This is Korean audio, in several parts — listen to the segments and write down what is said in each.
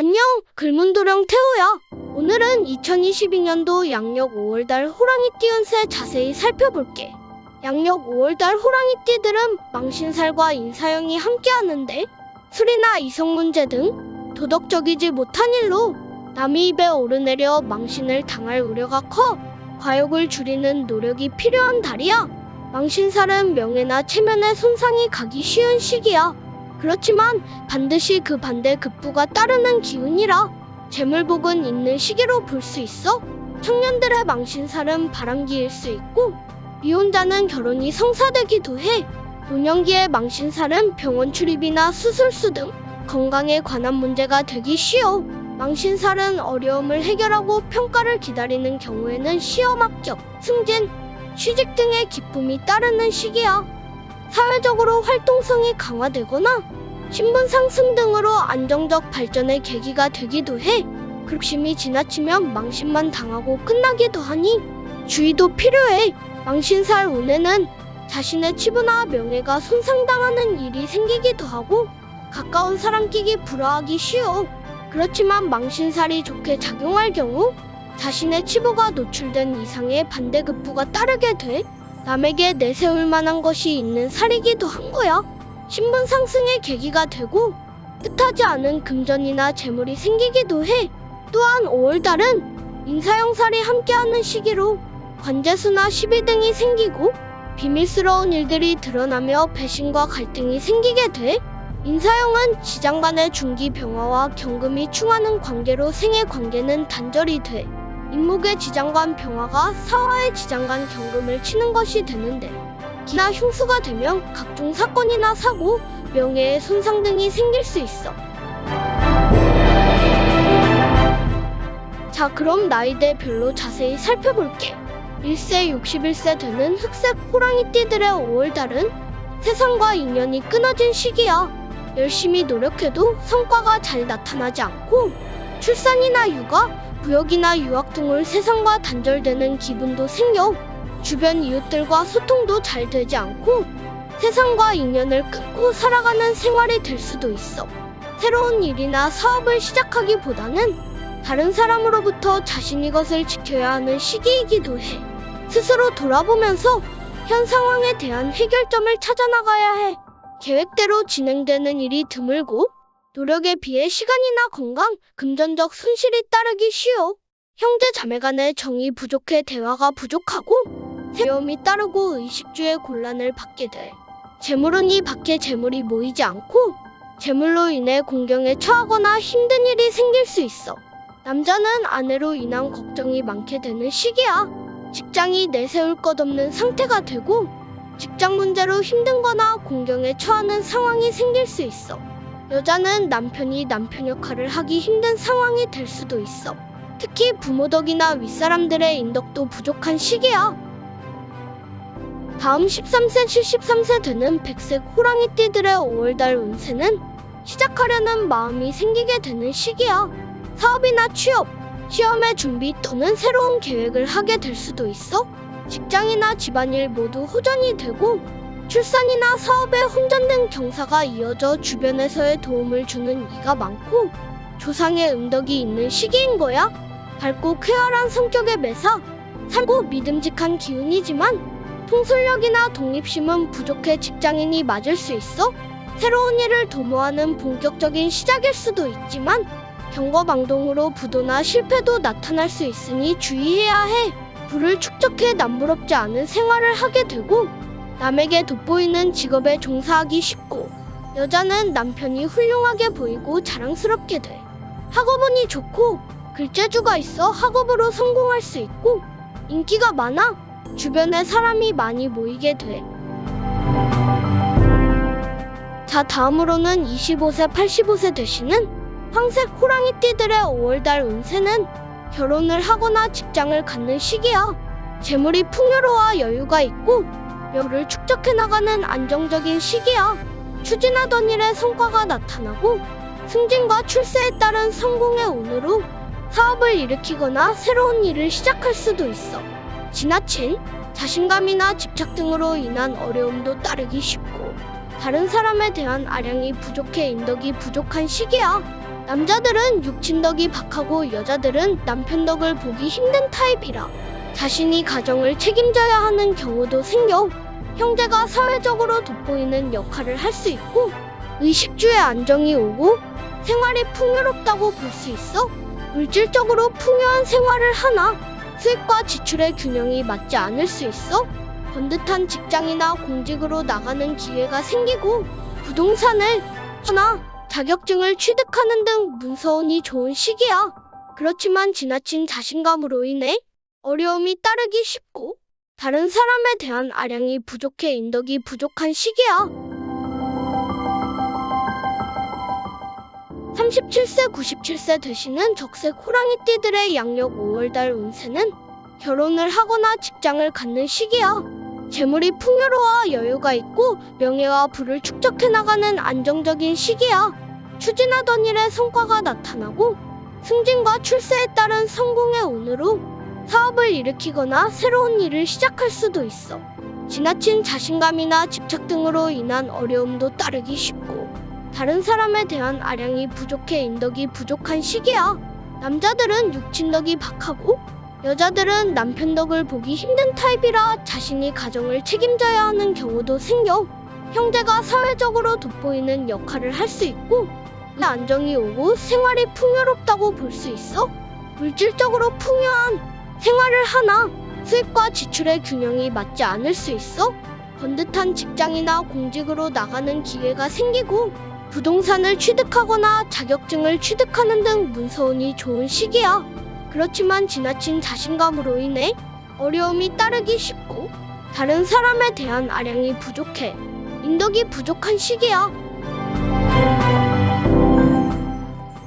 안녕, 글문도령 태호야. 오늘은 2022년도 양력 5월달 호랑이 띠 운세 자세히 살펴볼게. 양력 5월달 호랑이 띠들은 망신살과 인사형이 함께하는데 술이나 이성 문제 등 도덕적이지 못한 일로 남의 입에 오르내려 망신을 당할 우려가 커 과욕을 줄이는 노력이 필요한 달이야. 망신살은 명예나 체면에 손상이 가기 쉬운 시기야. 그렇지만 반드시 그 반대 급부가 따르는 기운이라 재물복은 있는 시기로 볼 수 있어. 청년들의 망신살은 바람기일 수 있고 미혼자는 결혼이 성사되기도 해. 노년기의 망신살은 병원 출입이나 수술수 등 건강에 관한 문제가 되기 쉬워. 망신살은 어려움을 해결하고 평가를 기다리는 경우에는 시험 합격, 승진, 취직 등의 기쁨이 따르는 시기야. 사회적으로 활동성이 강화되거나 신분 상승 등으로 안정적 발전의 계기가 되기도 해. 극심이 지나치면 망신만 당하고 끝나기도 하니 주의도 필요해. 망신살 운에는 자신의 치부나 명예가 손상당하는 일이 생기기도 하고 가까운 사람 끼기 불화하기 쉬워. 그렇지만 망신살이 좋게 작용할 경우 자신의 치부가 노출된 이상의 반대급부가 따르게 돼 남에게 내세울 만한 것이 있는 살이기도 한 거야. 신분 상승의 계기가 되고 뜻하지 않은 금전이나 재물이 생기기도 해. 또한 5월달은 인사형살이 함께하는 시기로 관제수나 시비 등이 생기고 비밀스러운 일들이 드러나며 배신과 갈등이 생기게 돼. 인사형은 지장 간의 중기 병화와 경금이 충하는 관계로 생애 관계는 단절이 돼. 인목의 지장간 병화가 사화의 지장간 경금을 치는 것이 되는데 기나 흉수가 되면 각종 사건이나 사고, 명예의 손상 등이 생길 수 있어. 자, 그럼 나이대별로 자세히 살펴볼게. 1세 61세 되는 흑색 호랑이띠들의 5월달은 세상과 인연이 끊어진 시기야. 열심히 노력해도 성과가 잘 나타나지 않고 출산이나 육아, 부역이나 유학 등으로 세상과 단절되는 기분도 생겨 주변 이웃들과 소통도 잘 되지 않고 세상과 인연을 끊고 살아가는 생활이 될 수도 있어. 새로운 일이나 사업을 시작하기보다는 다른 사람으로부터 자신 이 것을 지켜야 하는 시기이기도 해. 스스로 돌아보면서 현 상황에 대한 해결점을 찾아 나가야 해. 계획대로 진행되는 일이 드물고 노력에 비해 시간이나 건강, 금전적 손실이 따르기 쉬워. 형제 자매 간의 정이 부족해 대화가 부족하고 세움이 따르고 의식주의 곤란을 받게 돼. 재물은 이 밖에 재물이 모이지 않고 재물로 인해 공경에 처하거나 힘든 일이 생길 수 있어. 남자는 아내로 인한 걱정이 많게 되는 시기야. 직장이 내세울 것 없는 상태가 되고 직장 문제로 힘든 거나 공경에 처하는 상황이 생길 수 있어. 여자는 남편이 남편 역할을 하기 힘든 상황이 될 수도 있어. 특히 부모 덕이나 윗사람들의 인덕도 부족한 시기야. 다음 13세, 73세 되는 백색 호랑이띠들의 5월달 운세는 시작하려는 마음이 생기게 되는 시기야. 사업이나 취업, 시험의 준비 또는 새로운 계획을 하게 될 수도 있어. 직장이나 집안일 모두 호전이 되고 출산이나 사업에 혼전 등 경사가 이어져 주변에서의 도움을 주는 이가 많고 조상의 음덕이 있는 시기인 거야. 밝고 쾌활한 성격의 매사, 살고 믿음직한 기운이지만 통솔력이나 독립심은 부족해 직장인이 맞을 수 있어. 새로운 일을 도모하는 본격적인 시작일 수도 있지만 경거망동으로 부도나 실패도 나타날 수 있으니 주의해야 해. 부를 축적해 남부럽지 않은 생활을 하게 되고 남에게 돋보이는 직업에 종사하기 쉽고 여자는 남편이 훌륭하게 보이고 자랑스럽게 돼. 학업운이 좋고 글재주가 있어 학업으로 성공할 수 있고 인기가 많아 주변에 사람이 많이 모이게 돼. 자, 다음으로는 25세, 85세 되시는 황색 호랑이띠들의 5월달 운세는 결혼을 하거나 직장을 갖는 시기야. 재물이 풍요로워 여유가 있고 묘를 축적해 나가는 안정적인 시기야. 추진하던 일에 성과가 나타나고 승진과 출세에 따른 성공의 운으로 사업을 일으키거나 새로운 일을 시작할 수도 있어. 지나친 자신감이나 집착 등으로 인한 어려움도 따르기 쉽고 다른 사람에 대한 아량이 부족해 인덕이 부족한 시기야. 남자들은 육친 덕이 박하고 여자들은 남편 덕을 보기 힘든 타입이라 자신이 가정을 책임져야 하는 경우도 생겨 형제가 사회적으로 돋보이는 역할을 할 수 있고 의식주의 안정이 오고 생활이 풍요롭다고 볼 수 있어 물질적으로 풍요한 생활을 하나 수입과 지출의 균형이 맞지 않을 수 있어 번듯한 직장이나 공직으로 나가는 기회가 생기고 부동산을 하나 자격증을 취득하는 등 문서운이 좋은 시기야. 그렇지만 지나친 자신감으로 인해 어려움이 따르기 쉽고 다른 사람에 대한 아량이 부족해 인덕이 부족한 시기야. 37세, 97세 되시는 적색 호랑이띠들의 양력 5월달 운세는 결혼을 하거나 직장을 갖는 시기야. 재물이 풍요로워 여유가 있고 명예와 부를 축적해 나가는 안정적인 시기야. 추진하던 일에 성과가 나타나고 승진과 출세에 따른 성공의 운으로 사업을 일으키거나 새로운 일을 시작할 수도 있어. 지나친 자신감이나 집착 등으로 인한 어려움도 따르기 쉽고 다른 사람에 대한 아량이 부족해 인덕이 부족한 시기야. 남자들은 육친덕이 박하고 여자들은 남편 덕을 보기 힘든 타입이라 자신이 가정을 책임져야 하는 경우도 생겨 형제가 사회적으로 돋보이는 역할을 할 수 있고 안정이 오고 생활이 풍요롭다고 볼 수 있어 물질적으로 풍요한 생활을 하나 수입과 지출의 균형이 맞지 않을 수 있어 번듯한 직장이나 공직으로 나가는 기회가 생기고 부동산을 취득하거나 자격증을 취득하는 등 문서운이 좋은 시기야. 그렇지만 지나친 자신감으로 인해 어려움이 따르기 쉽고 다른 사람에 대한 아량이 부족해 인덕이 부족한 시기야.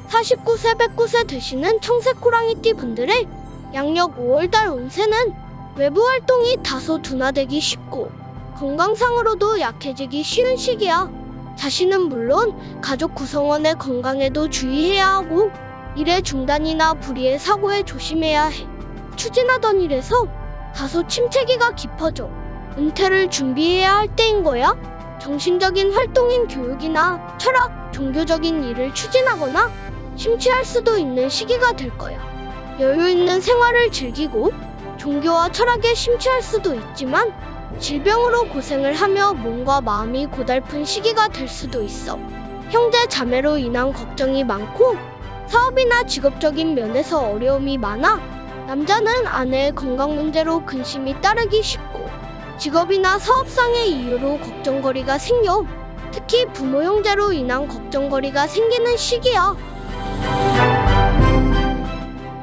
49세 109세 되시는 청색 호랑이띠 분들의 양력 5월달 운세는 외부 활동이 다소 둔화되기 쉽고 건강상으로도 약해지기 쉬운 시기야. 자신은 물론 가족 구성원의 건강에도 주의해야 하고 일의 중단이나 불의의 사고에 조심해야 해. 추진하던 일에서 다소 침체기가 깊어져 은퇴를 준비해야 할 때인 거야. 정신적인 활동인 교육이나 철학, 종교적인 일을 추진하거나 심취할 수도 있는 시기가 될 거야. 여유 있는 생활을 즐기고 종교와 철학에 심취할 수도 있지만 질병으로 고생을 하며 몸과 마음이 고달픈 시기가 될 수도 있어. 형제 자매로 인한 걱정이 많고 사업이나 직업적인 면에서 어려움이 많아 남자는 아내의 건강 문제로 근심이 따르기 쉽고 직업이나 사업상의 이유로 걱정거리가 생겨 특히 부모 형제로 인한 걱정거리가 생기는 시기야.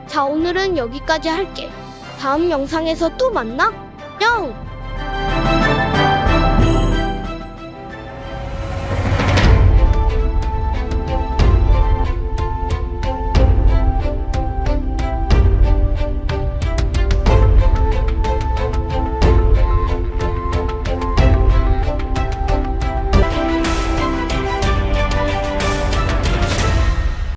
자 오늘은 여기까지 할게. 다음 영상에서 또 만나. 뿅!